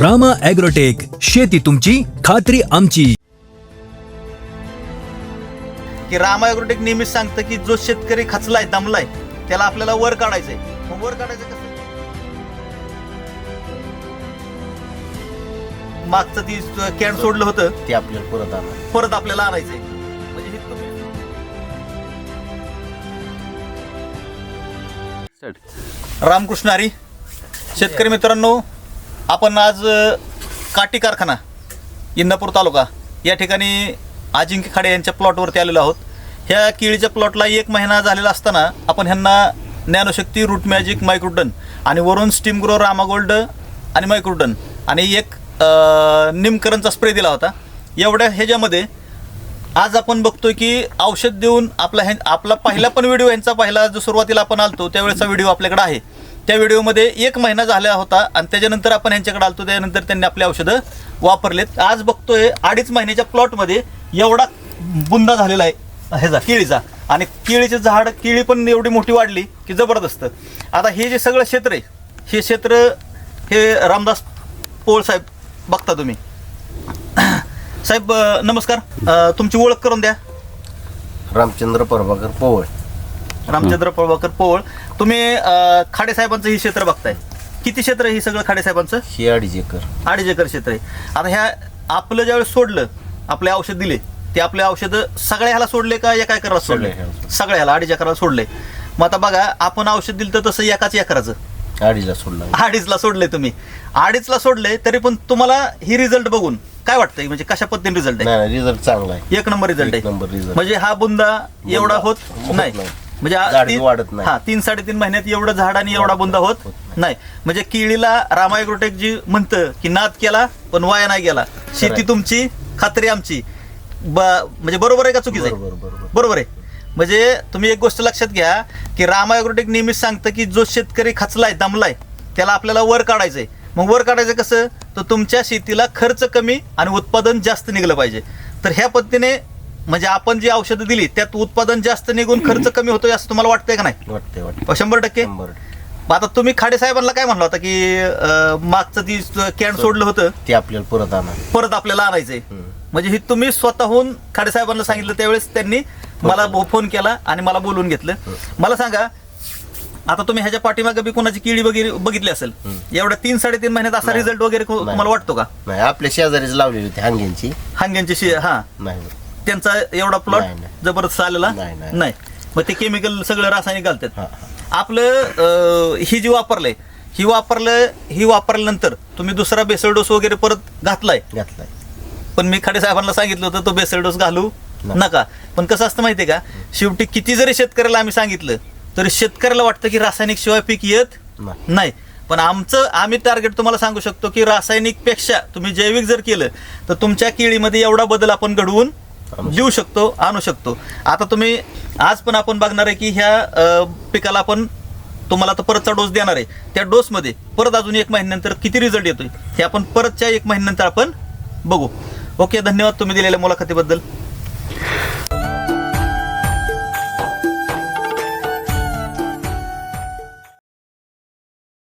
Rama agrotech शेती तुमची खात्री आमची. की राम ॲग्रोटेक नेहमीच सांगतं की जो शेतकरी खचलाय दमलाय त्याला आपल्याला वर काढायचंय. मग वर काढायचं कसं? मागचं ती कॅन सोडलं होतं. ते आपल्याला परत आणा परत आपल्याला आणायचंय. म्हणजे हे तुम्ही रामकृष्ण हरी शेतकरी मित्रांनो आपण आज काटी कारखाना इंदापूर तालुका या ठिकाणी अजिंक्य खाडे यांच्या प्लॉटवरती आलेलो आहोत. ह्या केळीच्या प्लॉटला एक महिना झालेला असताना आपण ह्यांना ज्ञानशक्ती रूट मॅजिक मायक्रोडन आणि वरून स्टीम ग्रो रामागोल्ड आणि मायक्रोडन आणि एक निमकरणचा स्प्रे दिला होता. एवढ्या ह्याच्यामध्ये आज आपण बघतोय की औषध देऊन आपला ह्या आपला पहिला पण व्हिडिओ यांचा पहिला जो सुरुवातीला आपण आलतो त्यावेळेचा व्हिडिओ आपल्याकडे आहे. त्या व्हिडिओमध्ये एक महिना झाला होता आणि त्याच्यानंतर आपण यांच्याकडे आलतो त्यानंतर त्यांनी आपली औषधं वापरलेत. आज बघतोय अडीच महिन्याच्या प्लॉटमध्ये एवढा बुंदा झालेला आहे ह्याचा केळीचा. आणि केळीचे झाड केळी पण एवढी मोठी वाढली की जबरदस्त. आता हे जे सगळं क्षेत्र आहे हे क्षेत्र हे रामदास पोळ साहेब बघता तुम्ही. साहेब नमस्कार. तुमची ओळख करून द्या. रामचंद्र प्रभाकर पोवळ रामचंद्र पळवाकर पोळ. तुम्ही अ, खाडे साहेबांचं ही क्षेत्र बघताय. किती क्षेत्र आहे ही सगळं खाडे साहेबांचं ही अडीच एकर. अडीच एकर क्षेत्र आहे. आता ह्या आपलं ज्यावेळेस सोडलं आपले औषध दिले ते आपले औषधं सगळ्या ह्याला सोडले का एका एकराला सोडले? सगळ्या ह्याला. सगळ्या ह्याला अडीच एकराला सोडले. मग आता बघा आपण औषध दिलं तर तसं एकाच एकराचं. अडीचला सोडला. अडीचला सोडले तुम्ही. अडीचला सोडले तरी पण तुम्हाला ही रिझल्ट बघून काय वाटतंय? म्हणजे कशा पद्धतीने रिझल्ट आहे? नाही रिझल्ट चांगला आहे. एक नंबर रिझल्ट एक आहे result. म्हणजे हा बुंदा एवढा होत होत नाही. नाही. म्हणजे आ- झाड तीन- वाढत नाही. हा तीन साडेतीन महिन्यात एवढं झाड आणि एवढा बुंदा होत नाही. म्हणजे केळीला रामायग्रोटेक जी म्हणतं की नाद केला पण वाया नाही गेला. शेती. तुमची खात्री आमची. ब- म्हणजे बरोबर आहे का चुकीचं आहे? बरोबर बरोबर. बरोबर आहे. म्हणजे तुम्ही एक गोष्ट लक्षात घ्या की राम ॲग्रोटेक नेहमीच सांगतं की जो शेतकरी खचलाय दमलाय त्याला आपल्याला वर काढायचंय. मग वर काढायचं कसं? तर तुमच्या शेतीला खर्च कमी आणि उत्पादन जास्त निघलं पाहिजे. तर ह्या पद्धतीने म्हणजे आपण जी औषधं दिली त्यात उत्पादन जास्त निघून खर्च कमी होतोय असं तुम्हाला वाटतंय का नाही? वाटते वाटते अ, शंभर टक्के? शंभर मग आता तुम्ही खाडे साहेबांना काय म्हणलं होता की अं, मागचं ती कॅन सोडलं होतं? ते आपल्याला परत आणा परत आपल्याला आणायचंय. म्हणजे हे तुम्ही स्वतःहून खाडे साहेबांना सांगितलं त्यावेळेस त्यांनी मला बो- फोन केला आणि मला बोलवून घेतलं. मला सांगा आता तुम्ही ह्याच्या पाठीमागे बी कोणाची किडी वगैरे बघितली असेल? एवढ्या तीन साडेतीन महिन्यात असा नाही. रिझल्ट वगैरे को- नाही. तुम्हाला वाटतो का? नाही आपल्या शेजारीच लावलेली होती हांग्यांची हांग्यांची शे हा. नाही. त्यांचा एवढा प्लॉट नाही, नाही. जबरदस्त आलेला नाही, नाही. नाही मग ते केमिकल सगळं रासायनिक घालतात आपलं अं, ही जी वापरलंय ही वापरलं ही वापरल्यानंतर तुम्ही दुसरा बेसळ डोस वगैरे परत घातलाय घातलाय पण मी खाडे साहेबांना सांगितलं होतं तो बेसल डोस घालू. नका पण कसं असतं माहितीये का शेवटी किती जरी शेतकऱ्याला आम्ही सांगितलं तरी शेतकऱ्याला वाटतं की रासायनिक शिवाय पीक येत नाही. नाही पण आमचं आम्ही टार्गेट तुम्हाला सांगू शकतो की रासायनिकपेक्षा तुम्ही जैविक जर केलं तर तुमच्या केळीमध्ये एवढा बदल आपण घडवून देऊ शकतो. आणू शकतो. आता तुम्ही आज पण आपण बघणार आहे की ह्या पिकाला आपण तुम्हाला तर परतचा डोस देणार आहे. त्या डोसमध्ये परत अजून एक महिन्यानंतर किती रिझल्ट येतोय हे आपण परतच्या एक महिन्यानंतर आपण बघू. ओके धन्यवाद तुम्ही दिलेल्या मुलाखतीबद्दल.